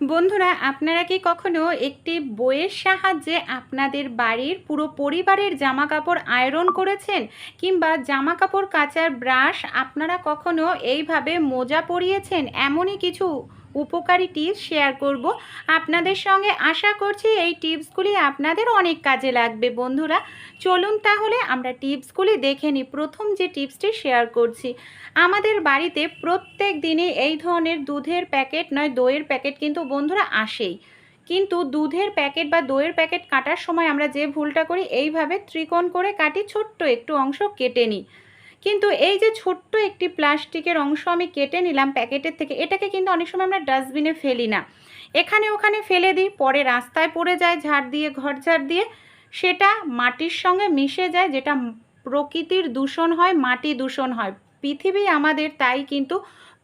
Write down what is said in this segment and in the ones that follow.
বন্ধুরা, আপনারা কি কখনো একটি বইয়ের সাহায্যে আপনাদের বাড়ির পুরো পরিবারের জামা কাপড় আয়রন করেছেন? কিংবা জামা কাপড় কাচার ব্রাশ আপনারা কখনো এইভাবে মোজা পরিয়েছেন? এমনই কিছু উপকারী টিপস শেয়ার করব। আপনাদের সঙ্গে আশা করছি এই টিপসগুলি আপনাদের অনেক কাজে লাগবে বন্ধুরা। চলুন তাহলে আমরা টিপসগুলি দেখে নিই। প্রথম যে টিপসটি শেয়ার করছি, আমাদের বাড়িতে প্রত্যেক দিনে এই ধরনের দুধের প্যাকেট নয়, দইয়ের প্যাকেট কিন্তু বন্ধুরা আসেই। কিন্তু দুধের প্যাকেট বা দইয়ের প্যাকেট কাটার সময় আমরা যে ভুলটা করি, এইভাবে ত্রিকোণ করে কাটি ছোট্ট একটু অংশ কেটে নিই। কিন্তু এই যে ছোট্ট একটি প্লাস্টিকের অংশ আমি কেটে নিলাম প্যাকেটের থেকে, এটাকে কিন্তু অনেক সময় আমরা ডাস্টবিনে ফেলি না। এখানে ওখানে ফেলে দিই, পরে রাস্তায় পড়ে যায়, ঝাড় দিয়ে, ঘর ঝাড় দিয়ে। সেটা মাটির সঙ্গে মিশে যায়, যেটা প্রকৃতির দূষণ হয়, মাটি দূষণ হয়। পৃথিবী আমাদের তাই কিন্তু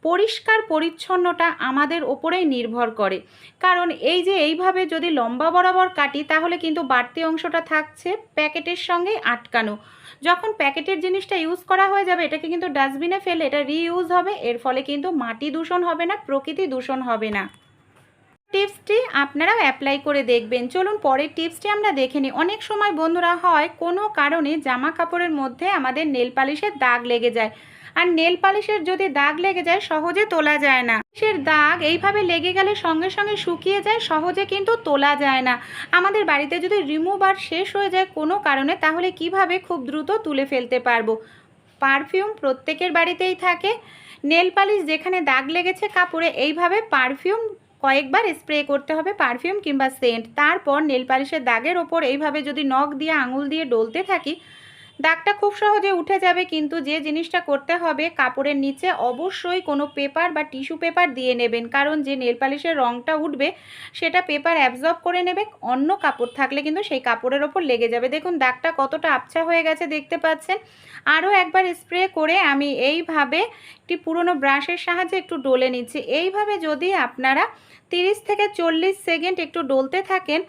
পরিষ্কার পরিচ্ছন্নতা আমাদের ওপরেই নির্ভর করে। কারণ এই যে এইভাবে যদি লম্বা বরাবর কাটি, তাহলে কিন্তু বাড়তি অংশটা থাকছে প্যাকেটের সঙ্গেই আটকানো। যখন প্যাকেটের জিনিসটা ইউজ করা হয়ে যাবে, এটাকে কিন্তু ডাস্টবিনে ফেলে এটা রিইউজ হবে, এর ফলে কিন্তু মাটি দূষণ হবে না, প্রকৃতি দূষণ হবে না। টিপসটি আপনারাও অ্যাপ্লাই করে দেখবেন। চলুন পরের টিপসটি আমরা দেখে নিই। অনেক সময় বন্ধুরা হয়, কোনো কারণে জামা কাপড়ের মধ্যে আমাদের নেল পালিশের দাগ লেগে যায়। আর নেল পালিশের যদি দাগ লেগে যায়, সহজে তোলা যায় না। সে দাগ এইভাবে লেগে গেলে সঙ্গে সঙ্গে শুকিয়ে যায়, সহজে কিন্তু তোলা যায় না। আমাদের বাড়িতে যদি রিমুভার শেষ হয়ে যায় কোনো কারণে, তাহলে কীভাবে খুব দ্রুত তুলে ফেলতে পারব? পারফিউম প্রত্যেকের বাড়িতেই থাকে। নেল পালিশ যেখানে দাগ লেগেছে কাপড়ে, এইভাবে পারফিউম কয়েকবার স্প্রে করতে হবে, পারফিউম কিংবা সেন্ট। তারপর নেল পালিশের দাগের ওপর এইভাবে যদি নখ দিয়ে, আঙুল দিয়ে ডলতে থাকি দাগটা খুব সহজে উঠে যাবে, কিন্তু যে জিনিসটা করতে হবে, কাপড়ের নিচে অবশ্যই কোনো পেপার বা টিস্যু পেপার দিয়ে নেবেন। কারণ যে নেল পালিশের রঙটা উঠবে, সেটা পেপার অ্যাবজর্ব করে নেবে, অন্য কাপড় থাকলে কিন্তু সেই কাপড়ের ওপর লেগে যাবে। দেখুন, দাগটা কতটা আবছা হয়ে গেছে, দেখতে পাচ্ছেন। আরও একবার স্প্রে করে আমি এইভাবে একটি পুরনো ব্রাশের সাহায্যে একটু ডলে নিচ্ছি। এইভাবে যদি আপনারা তিরিশ থেকে চল্লিশ সেকেন্ড একটু ডলতে থাকেন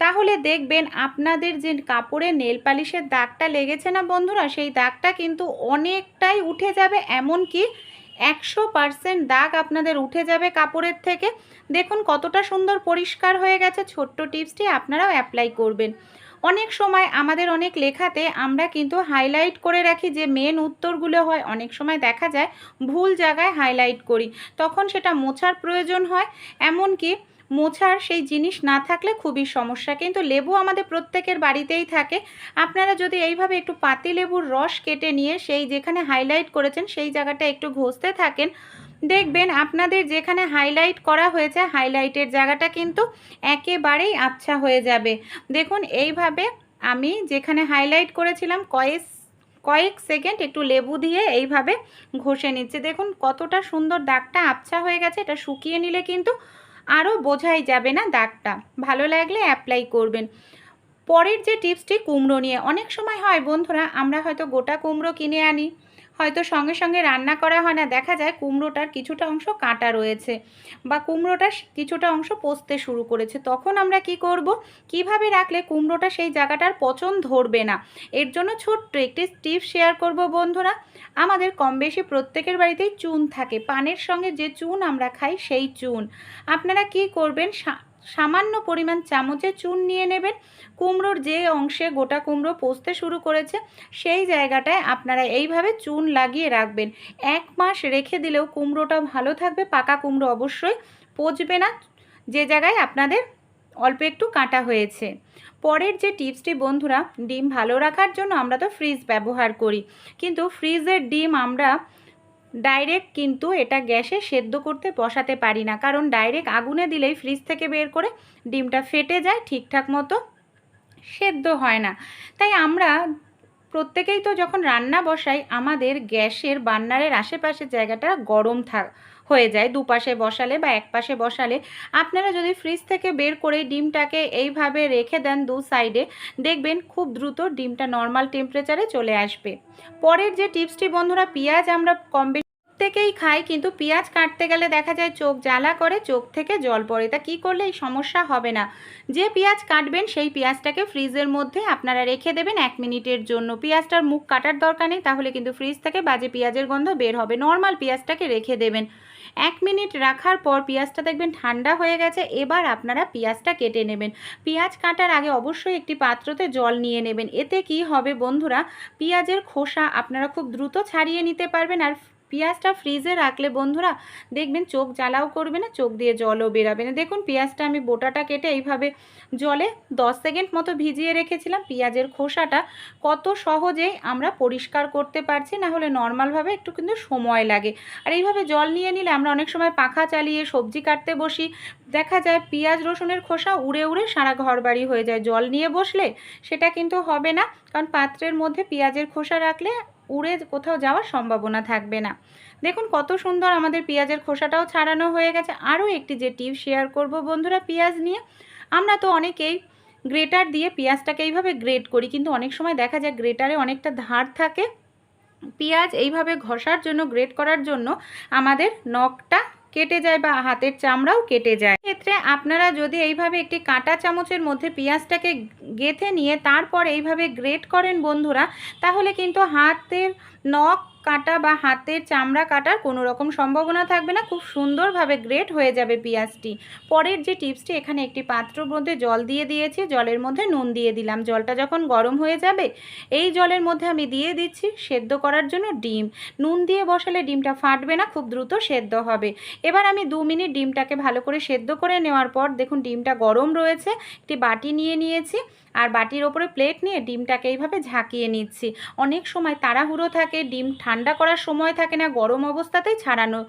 তাহলে দেখবেন আপনাদের যে কাপড়ে নেল পালিশের দাগটা লেগেছে না বন্ধুরা, সেই দাগটা কিন্তু অনেকটাই উঠে যাবে। এমনকি একশো পারসেন্ট দাগ আপনাদের উঠে যাবে কাপড়ের থেকে। দেখুন কতটা সুন্দর পরিষ্কার হয়ে গেছে। ছোট্ট টিপসটি আপনারাও অ্যাপ্লাই করবেন। অনেক সময় আমাদের অনেক লেখাতে আমরা কিন্তু হাইলাইট করে রাখি যে মেন উত্তরগুলো হয়। অনেক সময় দেখা যায় ভুল জায়গায় হাইলাইট করি। তখন সেটা মোছার প্রয়োজন হয়। এমনকি মোছার সেই জিনিস না থাকলে খুবই সমস্যা। কিন্তু লেবু আমাদের প্রত্যেকের বাড়িতেই থাকে। আপনারা যদি এইভাবে একটু পাতি লেবুর রস কেটে নিয়ে সেই যেখানে হাইলাইট করেছেন সেই জায়গাটা একটু ঘষতে থাকেন, দেখবেন আপনাদের যেখানে হাইলাইট করা হয়েছে হাইলাইটের জায়গাটা কিন্তু একেবারেই আচ্ছা হয়ে যাবে। দেখুন, এইভাবে আমি যেখানে হাইলাইট করেছিলাম কয়েক কয়েক সেকেন্ড একটু লেবু দিয়ে এইভাবে ঘষে নিচ্ছে। দেখুন, কতটা সুন্দর দাগটা আবছা হয়ে গেছে। এটা শুকিয়ে নিলে কিন্তু আরও বোঝাই যাবে না দাগটা। ভালো লাগলে অ্যাপ্লাই করবেন। পরের যে টিপসটি কুমড়ো নিয়ে। অনেক সময় হয় বন্ধুরা, আমরা হয়তো গোটা কুমড়ো কিনে আনি। হয়তো সঙ্গে সঙ্গে রান্না করা হয় না। দেখা যায় কুমড়োটার কিছুটা অংশ কাটা রয়েছে বা কুমড়োটার কিছুটা অংশ পচতে শুরু করেছে। তখন আমরা কি করব? কীভাবে রাখলে কুমড়োটা সেই জায়গাটার পচন ধরবে না? এর জন্য ছোট্ট একটি টিপ শেয়ার করব বন্ধুরা। আমাদের কম বেশি প্রত্যেকের বাড়িতেই চুন থাকে। পানের সঙ্গে যে চুন আমরা খাই সেই চুন। আপনারা কি করবেন? সামান্য পরিমাণ চামচে চুন নিয়ে নেবেন। কুমড়োর যে অংশে গোটা কুমড়ো পচতে শুরু করেছে, সেই জায়গাটায় আপনারা এইভাবে চুন লাগিয়ে রাখবেন। এক মাস রেখে দিলেও কুমড়োটা ভালো থাকবে, পাকা কুমড়ো অবশ্যই পচবে না। যে জায়গায় আপনাদের অল্প একটু কাটা হয়েছে। পরের যে টিপসটি, বন্ধুরা, ডিম ভালো রাখার জন্য আমরা তো ফ্রিজ ব্যবহার করি। কিন্তু ফ্রিজের ডিম আমরা ডাইরেক্ট কিন্তু এটা গ্যাসে সেদ্ধ করতে বসাতে পারি না। কারণ ডাইরেক্ট আগুনে দিলেই ফ্রিজ থেকে বের করে ডিমটা ফেটে যায়, ঠিকঠাক মতো সেদ্ধ হয় না। তাই আমরা প্রত্যেকেই তো যখন রান্না বসাই, আমাদের গ্যাসের বান্নারের আশেপাশে জায়গাটা গরম থাক হয়ে যায়, দুপাশে বসালে বা এক পাশে বসালে। আপনারা যদি ফ্রিজ থেকে বের করে ডিমটাকে এইভাবে রেখে দেন দু সাইডে দেখবেন খুব দ্রুত ডিমটা নর্মাল টেম্পারেচারে চলে আসবে। পরের যে টিপসটি বন্ধুরা, পেঁয়াজ আমরা কম প্রত্যেকেই খাই, কিন্তু পেঁয়াজ কাটতে গেলে দেখা যায় চোখ জ্বালা করে, চোখ থেকে জল পড়ে। তা কী করলে এই সমস্যা হবে না। যে পেঁয়াজ কাটবেন, সেই পেঁয়াজটাকে ফ্রিজের মধ্যে আপনারা রেখে দেবেন এক মিনিটের জন্য। পেঁয়াজটার মুখ কাটার দরকার নেই, তাহলে কিন্তু ফ্রিজ থেকে বাজে পেঁয়াজের গন্ধ বের হবে। নর্মাল পেঁয়াজটাকে রেখে দেবেন। এক মিনিট রাখার পর পেঁয়াজটা দেখবেন ঠান্ডা হয়ে গেছে, এবার আপনারা পেঁয়াজটা কেটে নেবেন। পেঁয়াজ কাটার আগে অবশ্যই একটি পাত্রতে জল নিয়ে নেবেন, এতে কি হবে বন্ধুরা, পেঁয়াজের খোসা আপনারা খুব দ্রুত ছাড়িয়ে নিতে পারবেন আর পেঁয়াজটা ফ্রিজে রাখলে বন্ধুরা দেখবেন চোখ জ্বালাও করবে না, চোখ দিয়ে জলও বেরাবে না। দেখুন পেঁয়াজটা আমি বোটাটা কেটে এইভাবে জলে 10 সেকেন্ড মতো ভিজিয়ে রেখেছিলাম। পেঁয়াজের খোসাটা কত সহজেই আমরা পরিষ্কার করতে পারছি, না হলে নর্মালভাবে একটু কিন্তু সময় লাগে। আর এইভাবে জল নিয়ে নিলে আমরা অনেক সময় পাখা চালিয়ে সবজি কাটতে বসি, দেখা যায় পেঁয়াজ রসুনের খোসা উড়ে উড়ে সারা ঘর বাড়ি হয়ে যায়। জল নিয়ে বসলে সেটা কিন্তু হবে না। কারণ পাত্রের মধ্যে পেঁয়াজের খোসা রাখলে উড়ে কোথাও যাওয়ার সম্ভাবনা থাকবে না। দেখুন কত সুন্দর আমাদের পেঁয়াজের খোসাটাও ছাড়ানো হয়ে গেছে। আরও একটি যে টিপ শেয়ার করব বন্ধুরা পেঁয়াজ নিয়ে। আমরা তো অনেকেই গ্রেটার দিয়ে পেঁয়াজটাকে এইভাবে গ্রেট করি, কিন্তু অনেক সময় দেখা যায় গ্রেটারে অনেকটা ধার থাকে। পেঁয়াজ এইভাবে ঘষার জন্য, গ্রেট করার জন্য আমাদের নখটা কেটে যায় বা হাতের চামড়াও কেটে যায়। ক্ষেত্রে আপনারা যদি এইভাবে একটি কাঁটা চামচের মধ্যে পেঁয়াজটাকে গেথে নিয়ে তারপর এইভাবে গ্রেট করেন বন্ধুরা, তাহলে কিন্তু হাতের নখ কাটা বা হাতের চামড়া কাটার কোনো রকম সম্ভাবনা থাকবে না। খুব সুন্দরভাবে গ্রেট হয়ে যাবে পেঁয়াজটি। পরের যে টিপসটি, এখানে একটি পাত্রর মধ্যে জল দিয়ে দিয়েছি। জলের মধ্যে নুন দিয়ে দিলাম। জলটা যখন গরম হয়ে যাবে, এই জলের মধ্যে আমি দিয়ে দিচ্ছি সেদ্ধ করার জন্য ডিম। নুন দিয়ে বসালে ডিমটা ফাটবে না, খুব দ্রুত সেদ্ধ হবে। এবার আমি দু মিনিট ডিমটাকে ভালো করে সেদ্ধ করে নেওয়ার পর, দেখুন ডিমটা গরম রয়েছে। একটি বাটি নিয়ে নিয়েছি। আর বাটির ওপরে প্লেট নিয়ে ডিমটাকে এইভাবে ঝাঁকিয়ে নিচ্ছি। অনেক সময় তাড়াহুড়ো থাকে, ডিম ঠান্ডা করার সময় থাকে না, গরম অবস্থাতেই ছাড়ানোর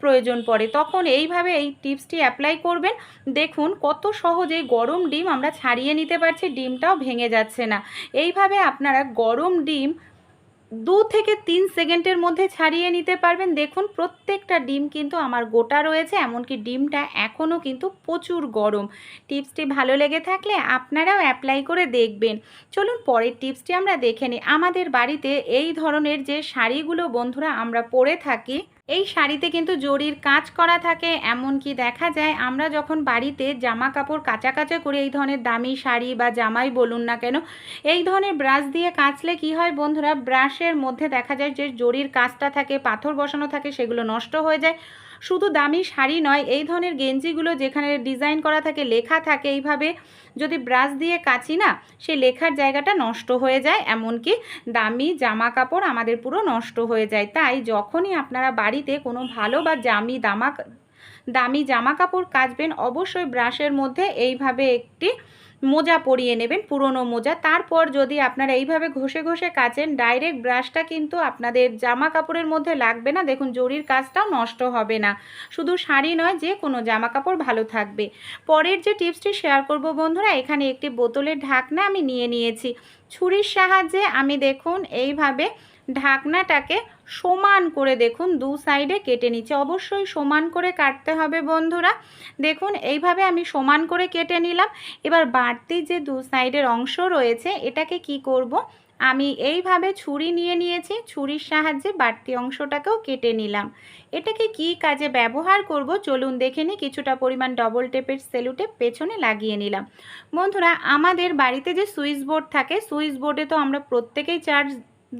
প্রয়োজন পড়ে। তখন এইভাবে এই টিপসটি অ্যাপ্লাই করবেন। দেখুন কত সহজে গরম ডিম আমরা ছাড়িয়ে নিতে পারছি, ডিমটাও ভেঙে যাচ্ছে না। এইভাবে আপনারা গরম ডিম দু থেকে তিন সেকেন্ডের মধ্যে ছাড়িয়ে নিতে পারবেন। দেখুন, প্রত্যেকটা ডিম কিন্তু আমার গোটা রয়েছে, এমনকি ডিমটা এখনও কিন্তু প্রচুর গরম। টিপসটি ভালো লেগে থাকলে আপনারাও অ্যাপ্লাই করে দেখবেন। চলুন, পরের টিপসটি আমরা দেখে নিই। আমাদের বাড়িতে এই ধরনের যে শাড়িগুলো বন্ধুরা আমরা পরে থাকি এই শাড়িতে কিন্তু জরির কাজ করা থাকে এমন কি দেখা যায় আমরা যখন বাড়িতে জামা কাপড় কাঁচা কাঁচা করে, এই ধরনের দামি শাড়ি বা জামাই বলুন না কেন, এই ধরনের ব্রাশ দিয়ে কাচলে কি হয় বন্ধুরা? ব্রাশের মধ্যে দেখা যায় যে জরির কাজটা থাকে, পাথর বসানো থাকে, সেগুলো নষ্ট হয়ে যায়। শুধু দামি শাড়ি নয়, এই ধরনের গেঞ্জিগুলো যেখানে ডিজাইন করা থাকে, লেখা থাকে, এইভাবে যদি ব্রাশ দিয়ে কাচি না সেই লেখার জায়গাটা নষ্ট হয়ে যায়, এমনকি দামি জামা কাপড় আমাদের পুরো নষ্ট হয়ে যায়। তাই যখনই আপনারা বাড়িতে কোনো ভালো বা জামি দামা দামি জামা কাপড় কাচবেন, অবশ্যই ব্রাশের মধ্যে এইভাবে একটি মোজা পরিয়ে নেবেন, পুরনো মোজা। তারপর যদি আপনারা এইভাবে ঘষে ঘষে কাচেন ডাইরেক্ট ব্রাশটা কিন্তু আপনাদের জামা কাপড়ের মধ্যে লাগবে না। দেখুন, জরির কাজটাও নষ্ট হবে না। শুধু শাড়ি নয়, যে কোনো জামা কাপড় ভালো থাকবে। পরের যে টিপসটি শেয়ার করব বন্ধুরা, এখানে একটি বোতলের ঢাকনা আমি নিয়ে নিয়েছি। ছুরির সাহায্যে আমি দেখুন, এইভাবে ঢাকনাটাকে সমান করে দেখুন, দু সাইডে কেটে নিচ্ছে। অবশ্যই সমান করে কাটতে হবে বন্ধুরা। দেখুন, এইভাবে আমি সমান করে কেটে নিলাম। এবার বাড়তি যে দু সাইডের অংশ রয়েছে, এটাকে কি করব? আমি এইভাবে ছুরি নিয়ে নিয়েছি, ছুরির সাহায্যে বাড়তি অংশটাকেও কেটে নিলাম। এটাকে কি কাজে ব্যবহার করব? চলুন দেখে নিই, কিছুটা পরিমাণ ডবল টেপের সেলুটেপ পেছনে লাগিয়ে নিলাম। বন্ধুরা, আমাদের বাড়িতে যে সুইচ বোর্ড থাকে, সুইচ বোর্ডে তো আমরা প্রত্যেকেই চার্জ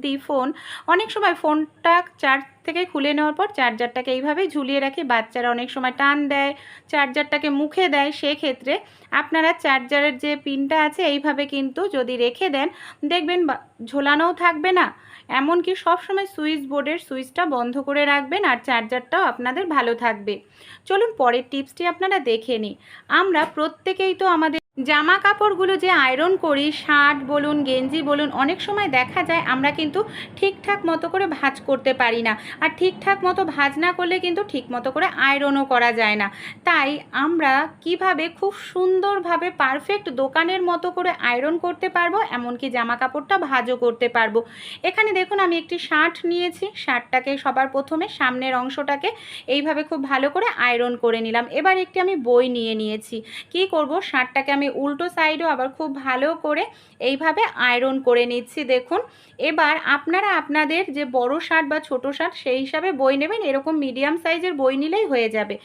দিই ফোন। অনেক সময় ফোনটা চার্জ থেকে খুলে নেওয়ার পর চার্জারটাকে এইভাবেই ঝুলিয়ে রাখি। বাচ্চারা অনেক সময় টান দেয়, চার্জারটাকে মুখে দেয়। সেক্ষেত্রে আপনারা চার্জারের যে পিনটা আছে, এইভাবে কিন্তু যদি রেখে দেন, দেখবেন ঝোলানোও থাকবে না। এমনকি সবসময় সুইচ বোর্ডের সুইচটা বন্ধ করে রাখবেন আর চার্জারটাও আপনাদের ভালো থাকবে। চলুন পরের টিপসটি আপনারা দেখে নিই। আমরা প্রত্যেকেই তো আমাদের জামা কাপড়গুলো যে আয়রন করি, শার্ট বলুন, গেঞ্জি বলুন, অনেক সময় দেখা যায় আমরা কিন্তু ঠিকঠাক মতো করে ভাজ করতে পারি না। আর ঠিকঠাক মতো ভাজ না করলে কিন্তু ঠিক মতো করে আয়রনও করা যায় না। তাই আমরা কীভাবে খুব সুন্দরভাবে পারফেক্ট দোকানের মতো করে আয়রন করতে পারব, এমনকি জামা কাপড়টা ভাজও করতে পারব। এখানে দেখুন আমি একটি শার্ট নিয়েছি, শার্টটাকে সবার প্রথমে সামনের অংশটাকে এইভাবে খুব ভালো করে আয়রন করে নিলাম। এবার একটি আমি বই নিয়ে নিয়েছি। কি করব? শার্টটাকে আমি উল্টো সাইডও আবার খুব ভালো করে এইভাবে আয়রন করে নিচ্ছি, দেখুন। এবার আপনারা আপনাদের যে বড় শার্ট বা ছোট শার্ট, সেই হিসাবে বই নেবেন। এরকম মিডিয়াম সাইজের বই নিলেই হয়ে যাবে।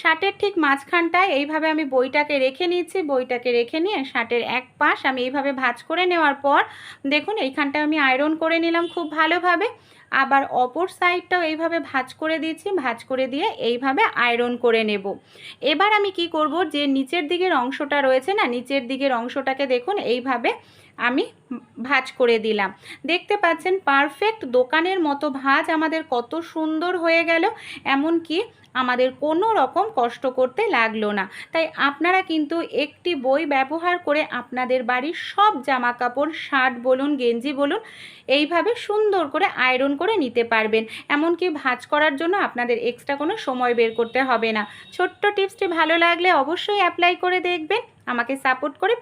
শার্টের ঠিক মাঝখানটায় এইভাবে আমি বইটাকে রেখে নিচ্ছি, বইটাকে রেখে নিয়ে শার্টের এক পাশ আমি এইভাবে ভাজ করে নেওয়ার পর, দেখুন এইখানটা আমি আয়রন করে নিলাম খুব ভালোভাবে। আবার অপর সাইডটাও এইভাবে ভাজ করে দিয়েছি, ভাজ করে দিয়ে এইভাবে আয়রন করে নেব। এবার আমি কি করব যে নিচের দিকের অংশটা রয়েছে না, নিচের দিকের অংশটাকে দেখুন, এইভাবে আমি ভাঁজ করে দিলাম। দেখতে পাচ্ছেন, পারফেক্ট দোকানের মতো ভাঁজ আমাদের কত সুন্দর হয়ে গেল। এমনকি আমাদের কোনো রকম কষ্ট করতে লাগল না। তাই আপনারা কিন্তু একটি বই ব্যবহার করে আপনাদের বাড়ির সব জামা কাপড় শার্ট বলুন, গেঞ্জি বলুন, এইভাবে সুন্দর করে আয়রন করে নিতে পারবেন। এমনকি ভাঁজ করার জন্য আপনাদের এক্সট্রা কোনো সময় বের করতে হবে না। ছোট্ট টিপসটি ভালো লাগলে অবশ্যই অ্যাপ্লাই করে দেখবেন। আমাকে সাপোর্ট করে